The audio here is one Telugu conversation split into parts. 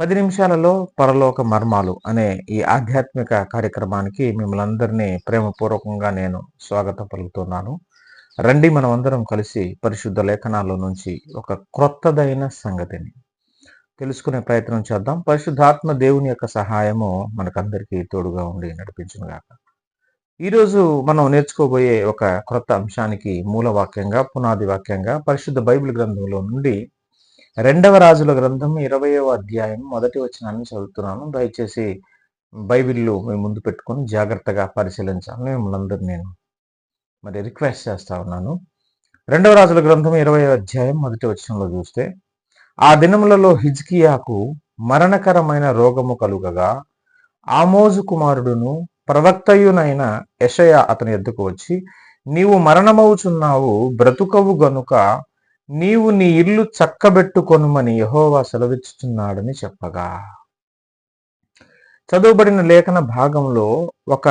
పది నిమిషాలలో పరలోక మర్మాలు అనే ఈ ఆధ్యాత్మిక కార్యక్రమానికి మిమ్మల్ని అందరినీ ప్రేమపూర్వకంగా నేను స్వాగతం పలుకుతున్నాను. రండి మనం అందరం కలిసి పరిశుద్ధ లేఖనాల్లో నుంచి ఒక క్రొత్తదైన సంగతిని తెలుసుకునే ప్రయత్నం చేద్దాం. పరిశుద్ధాత్మ దేవుని యొక్క సహాయము మనకందరికీ తోడుగా ఉండి నడిపించునుగాక. ఈరోజు మనం నేర్చుకోబోయే ఒక క్రొత్త అంశానికి మూల వాక్యంగా పునాది వాక్యంగా పరిశుద్ధ బైబిల్ గ్రంథంలో నుండి రెండవ రాజుల గ్రంథం ఇరవయవ అధ్యాయం మొదటి వచనాన్ని చదువుతున్నాను. దయచేసి బైబిల్లు మేము ముందు పెట్టుకొని జాగ్రత్తగా పరిశీలించాలని మిమ్మల్ని అందరూ నేను మరి రిక్వెస్ట్ చేస్తా ఉన్నాను. రెండవ రాజుల గ్రంథం ఇరవై అధ్యాయం మొదటి వచనంలో చూస్తే ఆ దినములలో హిజ్కియాకు మరణకరమైన రోగము కలుగగా ఆమోజు కుమారుడును ప్రవక్తయునైన యషయ అతని ఎద్దుకు వచ్చి నీవు మరణమవుచున్నావు బ్రతుకవు గనుక నీవు నీ ఇల్లు చక్కబెట్టుకొనుమని యహోవా సెలవిచ్చుచున్నాడని చెప్పగా. చదువుబడిన లేఖన భాగంలో ఒక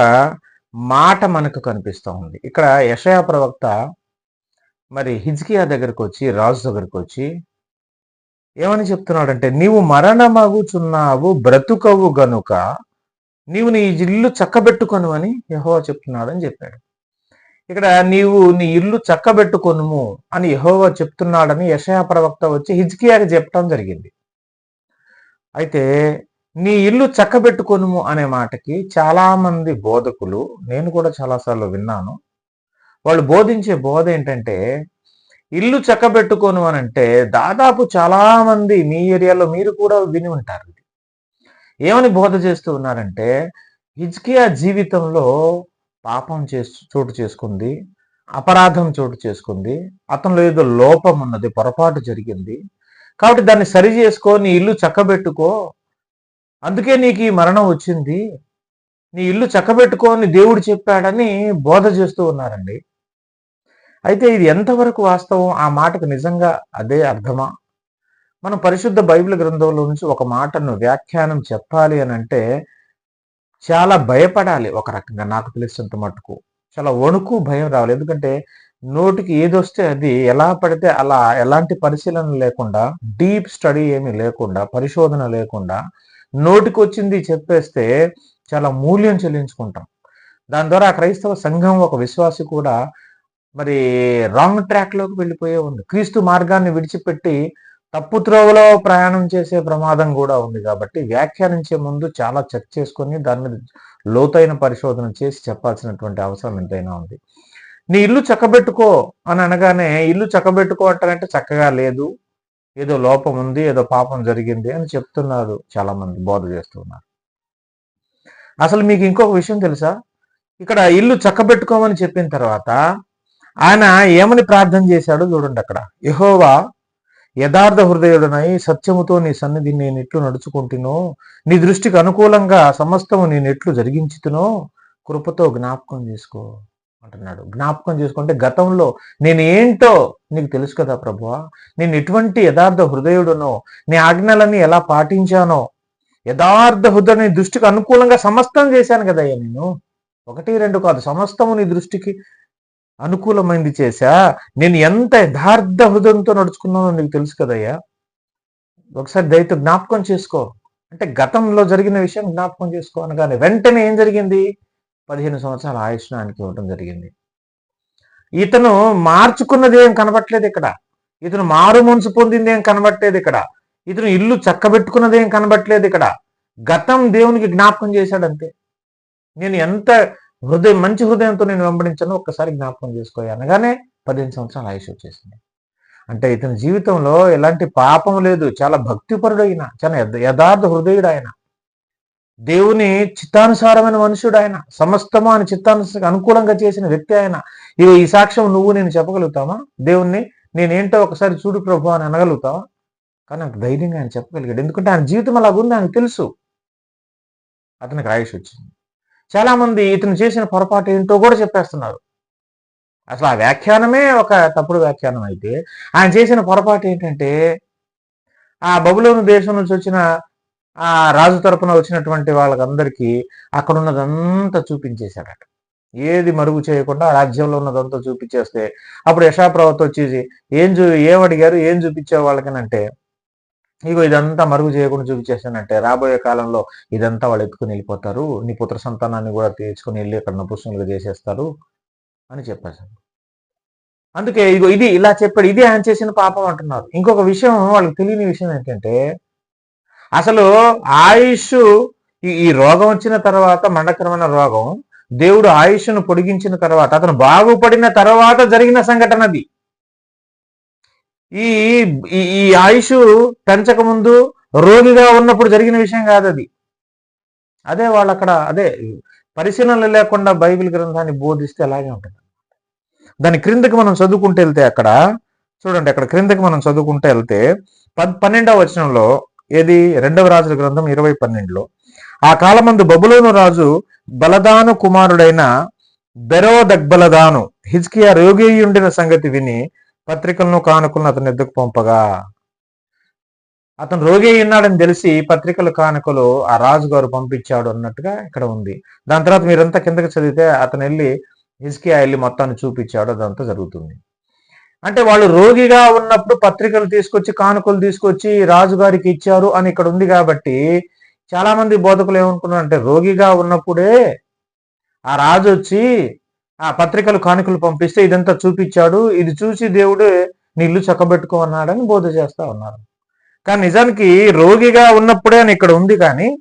మాట మనకు కనిపిస్తూ ఉంది. ఇక్కడ యషయా ప్రవక్త మరి హిజ్కియా దగ్గరకు వచ్చి రాజు దగ్గరకు వచ్చి ఏమని చెప్తున్నాడంటే నీవు మరణమగుచున్నావు బ్రతుకవు గనుక నీవు నీ ఇల్లు చక్కబెట్టుకొను అని యహోవా చెప్తున్నాడని చెప్పాడు. ఇక్కడ నీవు నీ ఇల్లు చక్కబెట్టుకొనుము అని యహోవా చెప్తున్నాడని యషయా ప్రవక్త వచ్చి హిజ్కియాకి చెప్పడం జరిగింది. అయితే నీ ఇల్లు చక్కబెట్టుకొనుము అనే మాటకి చాలామంది బోధకులు నేను కూడా చాలాసార్లు విన్నాను వాళ్ళు బోధించే బోధ ఏంటంటే ఇల్లు చక్కబెట్టుకోను అని అంటే దాదాపు చాలామంది మీ ఏరియాలో మీరు కూడా విని ఉంటారు ఏమని బోధ చేస్తూ ఉన్నారంటే హిజ్కియా జీవితంలో పాపం చేసు చోటు చేసుకుంది అపరాధం చోటు చేసుకుంది అతనిలో ఏదో లోపం ఉన్నది పొరపాటు జరిగింది. కాబట్టి దాన్ని సరి చేసుకో నీ ఇల్లు చక్కబెట్టుకో. అందుకే నీకు ఈ మరణం వచ్చింది. నీ ఇల్లు చక్కబెట్టుకో అని దేవుడు చెప్పాడని బోధ చేస్తూ ఉన్నారండి. అయితే ఇది ఎంతవరకు వాస్తవం? ఆ మాటకు నిజంగా అదే అర్థమా? మనం పరిశుద్ధ బైబిల్ గ్రంథంలో నుంచి ఒక మాటను వ్యాఖ్యానం చెప్పాలి అని అంటే చాలా భయపడాలి ఒక రకంగా నాకు తెలిసినంత మటుకు. చాలా వణుకు భయం రావాలి. ఎందుకంటే నోటికి ఏదొస్తే అది ఎలా పడితే అలా ఎలాంటి పరిశీలన లేకుండా డీప్ స్టడీ ఏమీ లేకుండా పరిశోధన లేకుండా నోటికి వచ్చింది చెప్పేస్తే చాలా మూల్యం చెల్లించుకుంటాం. దాని ద్వారా క్రైస్తవ సంఘం ఒక విశ్వాసి కూడా మరి రాంగ్ ట్రాక్లోకి వెళ్ళిపోయే ఉంది. క్రీస్తు మార్గాన్ని విడిచిపెట్టి తప్పు త్రోవలో ప్రయాణం చేసే ప్రమాదం కూడా ఉంది కాబట్టి వ్యాఖ్యానించే ముందు చాలా చెక్ చేసుకొని దాని మీద లోతైన పరిశోధన చేసి చెప్పాల్సినటువంటి అవసరం ఎంతైనా ఉంది. నీ ఇల్లు చక్కబెట్టుకో అని అనగానే ఇల్లు చక్కబెట్టుకో అంటారంటే చక్కగా లేదు ఏదో లోపం ఉంది ఏదో పాపం జరిగింది అని చెప్తున్నారు చాలా మంది బోధ చేస్తున్నారు. అసలు మీకు ఇంకొక విషయం తెలుసా? ఇక్కడ ఇల్లు చక్కబెట్టుకోమని చెప్పిన తర్వాత ఆయన ఏమని ప్రార్థన చేశాడో చూడండి అక్కడ. యహోవా యథార్థ హృదయుడనై సత్యముతో నీ సన్నిధి నేను ఎట్లు నడుచుకుంటునో నీ దృష్టికి అనుకూలంగా సమస్తము నేను ఎట్లు జరిగించుతునో కృపతో జ్ఞాపకం చేసుకో అంటున్నాడు. జ్ఞాపకం చేసుకుంటే గతంలో నేను ఏంటో నీకు తెలుసు కదా ప్రభువా నేను ఎటువంటి యథార్థ హృదయుడునో నీ ఆజ్ఞలన్నీ ఎలా పాటించానో యథార్థ హృదయ నీ దృష్టికి అనుకూలంగా సమస్తం చేశాను కదయ్యా నేను. ఒకటి రెండు కాదు సమస్తము నీ దృష్టికి అనుకూలమైంది చేశా? నేను ఎంత యథార్థ హృదయంతో నడుచుకున్నానో నీకు తెలుసు కదయ్యా? ఒకసారి దయతో జ్ఞాపకం చేసుకో. అంటే గతంలో జరిగిన విషయం జ్ఞాపకం చేసుకో అనగానే వెంటనే ఏం జరిగింది? పదిహేను సంవత్సరాల ఆయుష్ణానికి ఇవ్వడం జరిగింది. ఇతను మార్చుకున్నది ఏం కనబట్టలేదు ఇక్కడ. ఇతను మారు మనసు పొందింది ఏం కనబట్టలేదు ఇక్కడ. ఇతను ఇల్లు చక్కబెట్టుకున్నది ఏం కనబట్టలేదు ఇక్కడ. గతం దేవునికి జ్ఞాపకం చేశాడంతే. నేను ఎంత హృదయం మంచి హృదయంతో నేను వెంబడించాను ఒక్కసారి జ్ఞాపకం చేసుకో. అనగానే పదిహేను సంవత్సరాల ఆయుష్ వచ్చేసింది. అంటే ఇతని జీవితంలో ఎలాంటి పాపం లేదు. చాలా భక్తిపరుడు అయిన చాలా యథార్థ హృదయుడు ఆయన దేవుని చిత్తానుసారమైన మనుషుడు ఆయన సమస్తము ఆయన చిత్తానుస అనుకూలంగా చేసిన వ్యక్తి ఆయన. ఇవి ఈ సాక్ష్యం నువ్వు నేను చెప్పగలుగుతావా? దేవుణ్ణి నేనేంటో ఒకసారి చూడు ప్రభు అని అనగలుగుతావా? కానీ నాకు ధైర్యంగా ఆయన చెప్పగలిగాడు. ఎందుకంటే ఆయన జీవితం అలాగుంది ఆయనకు తెలుసు. అతనికి ఆయుష్ వచ్చింది. చాలా మంది ఇతను చేసిన పొరపాటు ఏంటో కూడా చెప్పేస్తున్నారు. అసలు ఆ వ్యాఖ్యానమే ఒక తప్పుడు వ్యాఖ్యానం అయితే ఆయన చేసిన పొరపాటు ఏంటంటే ఆ బబులోను దేశం నుంచి వచ్చిన ఆ రాజు తరపున వచ్చినటువంటి వాళ్ళకందరికీ అక్కడ ఉన్నదంతా చూపించేశాడట. ఏది మరుగు చేయకుండా రాజ్యంలో ఉన్నదంతా చూపించేస్తే అప్పుడు యశాప్రవత్ వచ్చేసి ఏం చూ ఏం అడిగారు? ఏం చూపించే వాళ్ళకనంటే ఇగో ఇదంతా మరుగు చేయకుండా చూపించేసానంటే రాబోయే కాలంలో ఇదంతా వాళ్ళు ఎత్తుకుని వెళ్ళిపోతారు. నీ పుత్ర సంతానాన్ని కూడా తీర్చుకుని వెళ్ళి అక్కడ నపుష్ణులుగా చేసేస్తారు అని చెప్పేశాను అందుకే ఇగో ఇది ఇలా చెప్పాడు. ఇది ఆయన చేసిన పాపం అంటున్నారు. ఇంకొక విషయం వాళ్ళకి తెలియని విషయం ఏంటంటే అసలు ఆయుష్ ఈ ఈ రోగం వచ్చిన తర్వాత మండకరమైన రోగం దేవుడు ఆయుష్ను పొడిగించిన తర్వాత అతను బాగుపడిన తర్వాత జరిగిన సంఘటన అది. ఈ ఈ- ఈ ఆయుష్ పెంచక ముందు రోగిగా ఉన్నప్పుడు జరిగిన విషయం కాదు అది. అదే వాళ్ళు అక్కడ అదే పరిశీలన లేకుండా బైబిల్ గ్రంథాన్ని బోధిస్తే అలాగే ఉంటుంది. దాని క్రిందకి మనం చదువుకుంటూ వెళ్తే అక్కడ చూడండి అక్కడ క్రిందకి మనం చదువుకుంటూ వెళ్తే పద్ పన్నెండవ వచనంలో ఏది? రెండవ రాజుల గ్రంథం ఇరవై పన్నెండులో ఆ కాలమందు బబులోను రాజు బలదాను కుమారుడైన బెరోదగ్బలదాను హిజ్కియా రోగి ఉండిన సంగతి విని పత్రికలను కానుకలను అతను ఎద్దుకు పంపగా. అతను రోగి ఉన్నాడని తెలిసి పత్రికలు కానుకలు ఆ రాజుగారు పంపించాడు అన్నట్టుగా ఇక్కడ ఉంది. దాని తర్వాత మీరంతా కిందకి చదివితే అతను వెళ్ళి హిజ్కియా వెళ్ళి మొత్తాన్ని చూపించాడు. అదంతా జరుగుతుంది. అంటే వాళ్ళు రోగిగా ఉన్నప్పుడు పత్రికలు తీసుకొచ్చి కానుకలు తీసుకొచ్చి రాజుగారికి ఇచ్చారు అని ఇక్కడ ఉంది కాబట్టి చాలా మంది బోధకులు ఏమనుకున్నారు అంటే రోగిగా ఉన్నప్పుడే ఆ రాజు వచ్చి ఆ పత్రికలు కానుకలు పంపిస్తే ఇదంతా చూపించాడు. ఇది చూసి దేవుడే నీళ్ళు చక్కబెట్టుకో అన్నాడని బోధ చేస్తా ఉన్నారు. కానీ నిజానికి రోగిగా ఉన్నప్పుడే అని ఇక్కడ ఉంది కానీ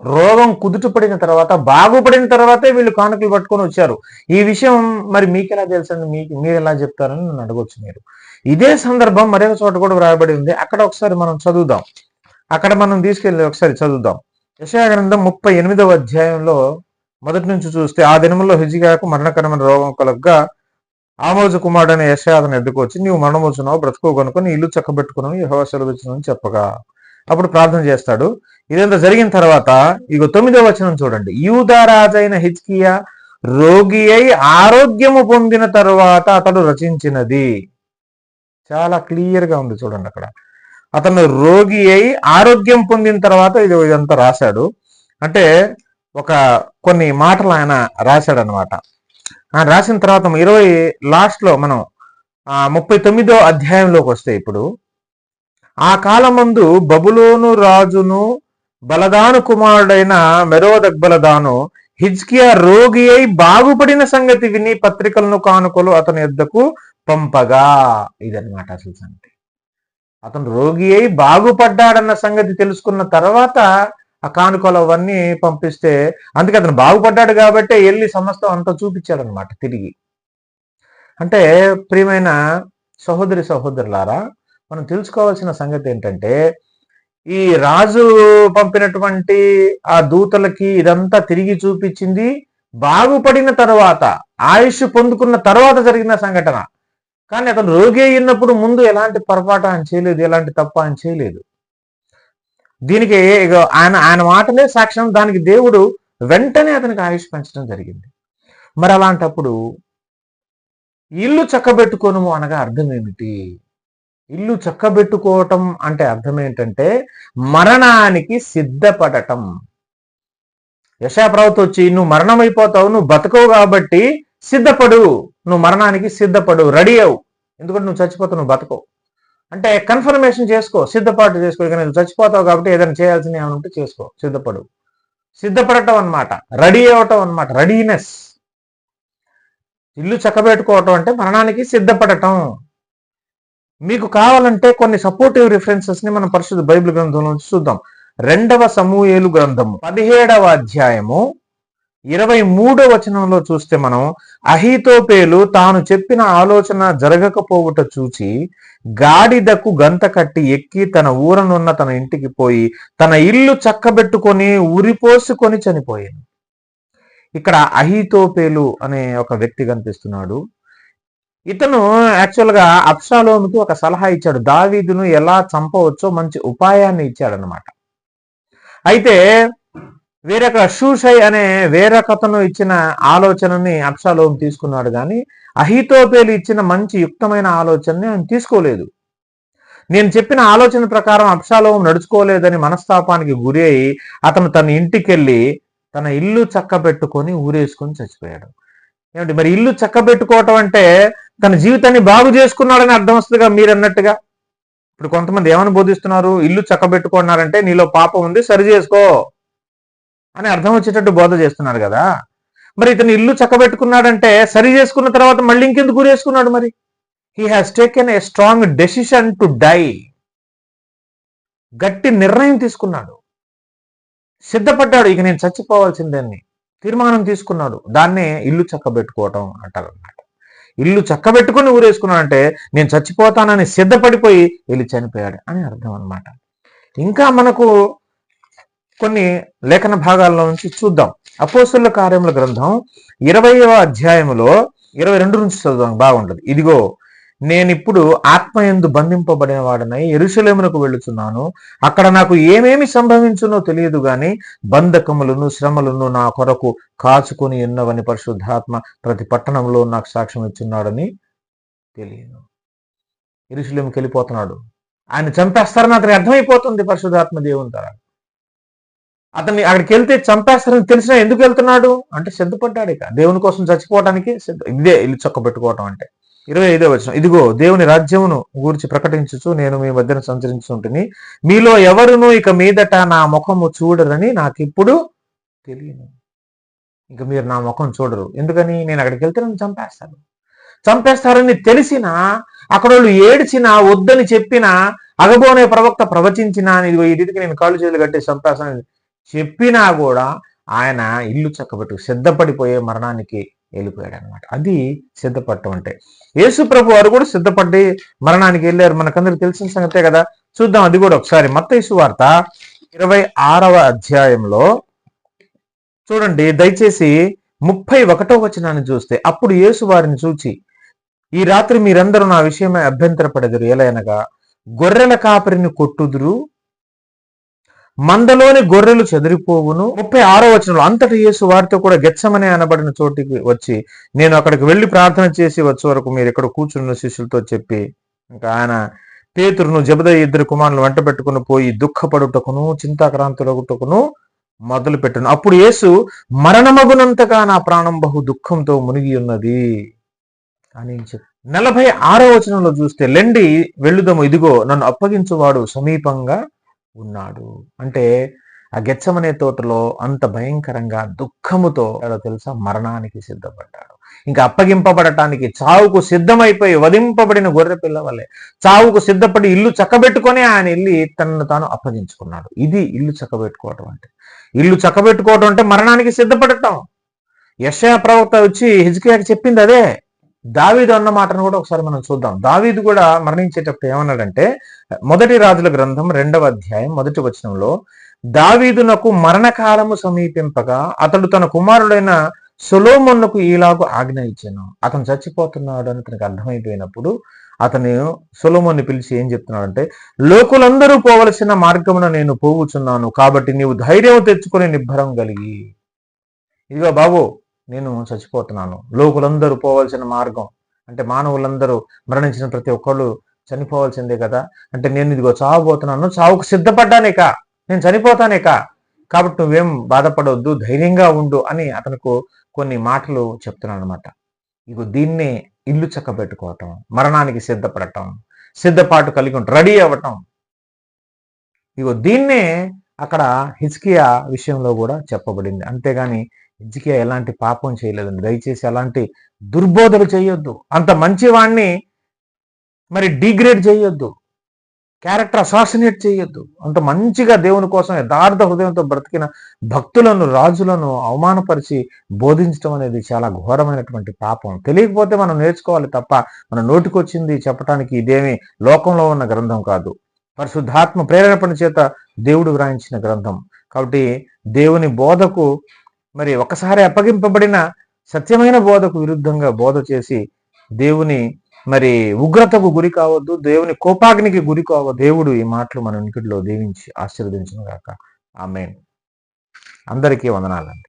రోగం కుదుటపడిన తర్వాత బాగుపడిన తర్వాతే వీళ్ళు కానుకలు పట్టుకొని వచ్చారు. ఈ విషయం మరి మీకు ఎలా తెలుసండి? మీకు మీరు ఎలా చెప్తారని నన్ను అడగొచ్చు మీరు. ఇదే సందర్భం మరొక చోట కూడా వ్రాయబడి ఉంది. అక్కడ ఒకసారి మనం చదువుదాం. అక్కడ మనం తీసుకెళ్ళి ఒకసారి చదువుదాం. యశాగ్రంథం ముప్పై ఎనిమిదవ అధ్యాయంలో మొదటి నుంచి చూస్తే ఆ దినములో హిజిగాకు మరణకరమైన రోగం కలగ్గా ఆమోజు కుమారుడు అనే అతను ఎద్దుకొచ్చి నీవు మరణమోచున్నావు బ్రతుకు కనుకొని ఇల్లు చక్కబెట్టుకున్నావు యెహోవా సెలవిచ్చునని చెప్పగా. అప్పుడు ప్రార్థన చేస్తాడు. ఇదంతా జరిగిన తర్వాత ఇక తొమ్మిదో వచనం చూడండి. యూదారాజైన హిజ్కియా రోగి అయి ఆరోగ్యము పొందిన తరువాత అతడు రచించినది. చాలా క్లియర్గా ఉంది చూడండి అక్కడ. అతను రోగి అయి ఆరోగ్యం పొందిన తర్వాత ఇది ఇదంతా రాశాడు. అంటే ఒక కొన్ని మాటలు ఆయన రాశాడనమాట ఆయన రాసిన తర్వాత ఇరవై లాస్ట్లో మనం ఆ ముప్పై తొమ్మిదో అధ్యాయంలోకి వస్తే ఇప్పుడు ఆ కాలమందు బబులోను రాజును బలదాను కుమారుడైన మెరోదక్ బలదాను హిజ్కియా రోగి అయి బాగుపడిన సంగతి విని పత్రికలను కానుకలు అతని యొద్దకు పంపగా. ఇదన్నమాట అసలు సంగతి. అతను రోగి అయి బాగుపడ్డాడన్న సంగతి తెలుసుకున్న తర్వాత ఆ కానుకలు అవన్నీ పంపిస్తే అందుకే అతను బాగుపడ్డాడు కాబట్టి వెళ్ళి సమస్తం అంతా చూపించాడనమాట తిరిగి. అంటే ప్రియమైన సహోదరి సహోదరులారా మనం తెలుసుకోవాల్సిన సంగతి ఏంటంటే ఈ రాజు పంపినటువంటి ఆ దూతలకి ఇదంతా తిరిగి చూపించింది బాగుపడిన తర్వాత ఆయుష్ పొందుకున్న తర్వాత జరిగిన సంఘటన. కానీ అతను రోగి అయినప్పుడు ముందు ఎలాంటి పొరపాటు ఆయన చేయలేదు ఎలాంటి తప్పు ఆయన చేయలేదు. దీనికి ఇగో ఆయన ఆయన మాటలే సాక్ష్యం. దానికి దేవుడు వెంటనే అతనికి ఆయుష్ పెంచడం జరిగింది. మరి అలాంటప్పుడు ఇల్లు చక్కబెట్టుకోను అనగా అర్థం ఏమిటి? ఇల్లు చక్కబెట్టుకోవటం అంటే అర్థం ఏంటంటే మరణానికి సిద్ధపడటం. యశాప్రవత వచ్చి నువ్వు మరణం అయిపోతావు నువ్వు బతకవు కాబట్టి సిద్ధపడు. నువ్వు మరణానికి సిద్ధపడు రెడీ అవు. ఎందుకంటే నువ్వు చచ్చిపోతావు నువ్వు బతకవు. అంటే కన్ఫర్మేషన్ చేసుకో సిద్ధపాటు చేసుకో. ఇక నేను చచ్చిపోతావు కాబట్టి ఏదైనా చేయాల్సిన ఏమైనా ఉంటే చేసుకో సిద్ధపడు. సిద్ధపడటం అనమాట రెడీ అవటం అన్నమాట రెడీనెస్ ఇల్లు చక్కబెట్టుకోవటం అంటే మరణానికి సిద్ధపడటం. మీకు కావాలంటే కొన్ని సపోర్టివ్ రిఫరెన్సెస్ని మనం పరిశుద్ధ బైబిల్ గ్రంథంలో నుంచి చూద్దాం. రెండవ సమూయేలు గ్రంథము పదిహేడవ అధ్యాయము ఇరవై మూడో వచనంలో చూస్తే మనం అహితోపేలు తాను చెప్పిన ఆలోచన జరగకపోవుట చూచి గాడిదకు గంత కట్టి ఎక్కి తన ఊరనున్న తన ఇంటికి పోయి తన ఇల్లు చక్కబెట్టుకొని ఉరిపోసుకొని చనిపోయాను. ఇక్కడ అహితోపేలు అనే ఒక వ్యక్తి కనిపిస్తున్నాడు. ఇతను యాక్చువల్గా ఒక సలహా ఇచ్చాడు. దావీదును ఎలా చంపవచ్చో మంచి ఉపాయాన్ని ఇచ్చాడనమాట అయితే వేరొక షూషై అనే వేరొకతను ఇచ్చిన ఆలోచనని అప్షాలోం తీసుకున్నాడు కానీ అహితోపేలు ఇచ్చిన మంచి యుక్తమైన ఆలోచనని ఆయన తీసుకోలేదు. నేను చెప్పిన ఆలోచన ప్రకారం అప్షాలోం నడుచుకోలేదని మనస్తాపానికి గురి అయి అతను తన ఇంటికెళ్ళి తన ఇల్లు చక్కబెట్టుకొని ఊరేసుకొని చచ్చిపోయాడు. ఏమిటి మరి ఇల్లు చక్కబెట్టుకోవటం అంటే తన జీవితాన్ని బాగు చేసుకున్నాడని అర్థం వస్తుందిగా మీరు అన్నట్టుగా ఇప్పుడు కొంతమంది ఏమని బోధిస్తున్నారు? ఇల్లు చక్కబెట్టుకున్నారంటే నీలో పాపం ఉంది సరి చేసుకో. అని అర్థం వచ్చేటట్టు బోధ చేస్తున్నారు కదా. మరి ఇతను ఇల్లు చక్కబెట్టుకున్నాడంటే సరి చేసుకున్న తర్వాత మళ్ళీ ఇంకెందుకు గురేసుకున్నాడు మరి? He has taken a strong decision to die గట్టి నిర్ణయం తీసుకున్నాడు. సిద్ధపడ్డాడు. ఇక నేను చచ్చిపోవాల్సిందని తీర్మానం తీసుకున్నాడు. దాన్నే ఇల్లు చక్కబెట్టుకోవటం అంటారన్నమాట. ఇల్లు చక్కబెట్టుకుని ఊరేసుకున్నాడంటే నేను చచ్చిపోతానని సిద్ధపడిపోయి వెళ్ళి చనిపోయాడు అని అర్థం అనమాట ఇంకా మనకు కొన్ని లేఖన భాగాల్లో నుంచి చూద్దాం. అపోసుల కార్యముల గ్రంథం ఇరవయవ అధ్యాయములో ఇరవై రెండు నుంచి చదువుదాం. బాగుంటుంది. ఇదిగో నేనిప్పుడు ఆత్మయందు బంధింపబడిన వాడనై ఎరుసలేమునకు వెళుతున్నాను అక్కడ నాకు ఏమేమి సంభవించునో తెలియదు గాని బంధకములను శ్రమలను నా కొరకు కాచుకొని ఉన్నవని పరిశుద్ధాత్మ ప్రతి పట్టణంలో నాకు సాక్ష్యం ఇచ్చున్నాడని తెలియదు ఎరుసలేముకి వెళ్ళిపోతున్నాడు. ఆయన చంపేస్తారని అతనికి అర్థమైపోతుంది పరిశుద్ధాత్మ దేవుని ద్వారా అతన్ని అక్కడికి వెళ్తే చంపేస్తారని తెలిసినా ఎందుకు వెళ్తున్నాడు? అంటే సిద్ధపడ్డాడు ఇక. దేవుని కోసం చచ్చిపోవడానికి సిద్ధ ఇదే ఇల్లు చొక్క పెట్టుకోవటం అంటే. ఇరవై ఐదో వచ్చిన ఇదిగో దేవుని రాజ్యమును గూర్చి ప్రకటించుచు నేను మీ మధ్యన సంచరించుంటుని మీలో ఎవరును ఇక మీదట నా ముఖము చూడరని నాకు ఇప్పుడు తెలియను. ఇక మీరు నా ముఖం చూడరు. ఎందుకని? నేను అక్కడికి వెళ్తే నన్ను చంపేస్తాను చంపేస్తారని తెలిసినా అక్కడ వాళ్ళు ఏడ్చినా వద్దని చెప్పినా అగబోనే ప్రవక్త ప్రవచించినా ఇదిగో ఈ రీతికి నేను కాళ్ళు చేతులు కట్టి చంపేస్తానని చెప్పినా కూడా ఆయన ఇల్లు చక్కబెట్టు సిద్ధపడిపోయే మరణానికి వెళ్ళిపోయాడు అనమాట అది సిద్ధపడటం అంటే. యేసు ప్రభు వారు కూడా సిద్ధపడి మరణానికి వెళ్ళారు మనకందరికి తెలిసిన సంగతే కదా. చూద్దాం అది కూడా ఒకసారి. మత్తయిసు వార్త ఇరవై ఆరవ అధ్యాయంలో చూడండి దయచేసి ముప్పై ఒకటో వచనాన్ని చూస్తే అప్పుడు యేసు వారిని చూచి ఈ రాత్రి మీరందరూ నా విషయమై అభ్యంతరపడదురు. ఎలయనగా గొర్రెల కాపరిని కొట్టుదురు మందలోని గొర్రెలు చెదిరిపోవును. ముప్పై ఆరో వచనంలో అంతటి యేసు వారితో కూడా గెచ్చమనే అనబడిన చోటికి వచ్చి నేను అక్కడికి వెళ్ళి ప్రార్థన చేసి వచ్చే వరకు మీరు ఇక్కడ కూర్చున్న శిష్యులతో చెప్పి ఇంకా ఆయన పేతురును జబద ఇద్దరు కుమారులు వెంట పెట్టుకుని పోయి దుఃఖపడుటకును చింతాక్రాంతులగుటకును మొదలు పెట్టును అప్పుడు యేసు మరణమగునంతగా నా ప్రాణం బహు దుఃఖంతో మునిగి ఉన్నది అని నలభై ఆరో వచనంలో చూస్తే లెండి వెళ్ళుదము ఇదిగో నన్ను అప్పగించువాడు సమీపంగా ఉన్నాడు. అంటే ఆ గెచ్చమనే తోటలో అంత భయంకరంగా దుఃఖముతో తెలుసా మరణానికి సిద్ధపడ్డాడు. ఇంకా అప్పగింపబడటానికి చావుకు సిద్ధమైపోయి వధింపబడిన గొర్రె పిల్ల వల్లే చావుకు సిద్ధపడి ఇల్లు చక్కబెట్టుకొని ఆయన ఇల్లి తనను తాను అప్పగించుకున్నాడు. ఇది ఇల్లు చక్కబెట్టుకోవటం అంటే. ఇల్లు చక్కబెట్టుకోవటం అంటే మరణానికి సిద్ధపడటం. యశయా ప్రవక్త వచ్చి హిజ్కియాకి చెప్పింది అదే. దావీదు అన్న మాటను కూడా ఒకసారి మనం చూద్దాం. దావీదు కూడా మరణించేటప్పుడు ఏమన్నాడంటే మొదటి రాజుల గ్రంథం రెండవ అధ్యాయం మొదటి వచనంలో దావీదునకు మరణకాలము సమీపింపగా అతడు తన కుమారుడైన సొలోమొన్నుకు ఈలాగు ఆజ్ఞ ఇచ్చాను. అతను చచ్చిపోతున్నాడు అని తనకు అర్థమైపోయినప్పుడు అతను సొలోమోన్ని పిలిచి ఏం చెప్తున్నాడంటే లోకులందరూ పోవలసిన మార్గమున నేను పోవుచున్నాను కాబట్టి నీవు ధైర్యం తెచ్చుకొని నిబ్బరం కలిగి ఇదిగో బాబు నేను చచ్చిపోతున్నాను. లోకులందరూ పోవాల్సిన మార్గం అంటే మానవులందరూ మరణించిన ప్రతి ఒక్కళ్ళు చనిపోవాల్సిందే కదా? అంటే నేను ఇదిగో చావబోతున్నాను. చావుకు సిద్ధపడ్డానేక? నేను చనిపోతానేక? కాబట్టి నువ్వేం బాధపడవద్దు ధైర్యంగా ఉండు అని అతనికి కొన్ని మాటలు చెప్తున్నాను అనమాట ఇగో దీన్నే ఇల్లు చక్కబెట్టుకోవటం మరణానికి సిద్ధపడటం సిద్ధపాటు కలిగి ఉండటం రెడీ అవ్వటం. ఇగో దీన్నే అక్కడ హిజ్కియా విషయంలో కూడా చెప్పబడింది. అంతేగాని హిజ్కియా ఎలాంటి పాపం చేయలేదండి. దయచేసి అలాంటి దుర్బోధలు చేయొద్దు. అంత మంచివాణ్ణి మరి డిగ్రేడ్ చేయొద్దు. క్యారెక్టర్ అసాసినేట్ చేయొద్దు. అంత మంచిగా దేవుని కోసం యథార్థ హృదయంతో బ్రతికిన భక్తులను రాజులను అవమానపరిచి బోధించడం అనేది చాలా ఘోరమైనటువంటి పాపం. తెలియకపోతే మనం నేర్చుకోవాలి తప్ప మన నోటికొచ్చింది చెప్పడానికి ఇదేమి లోకంలో ఉన్న గ్రంథం కాదు. పరిశుద్ధాత్మ ప్రేరేపణ చేత దేవుడు వ్రాయించిన గ్రంథం. కాబట్టి దేవుని బోధకు మరి ఒకసారి అప్పగింపబడిన సత్యమైన బోధకు విరుద్ధంగా బోధ చేసి దేవుని మరి ఉగ్రతకు గురి కావద్దు దేవుని కోపాగ్నికి గురి కావద్దు దేవుడు ఈ మాటలు మన ఇంటిలో దీవించి ఆశీర్వదించిన గాక. ఆమె అందరికీ వందనాలండి.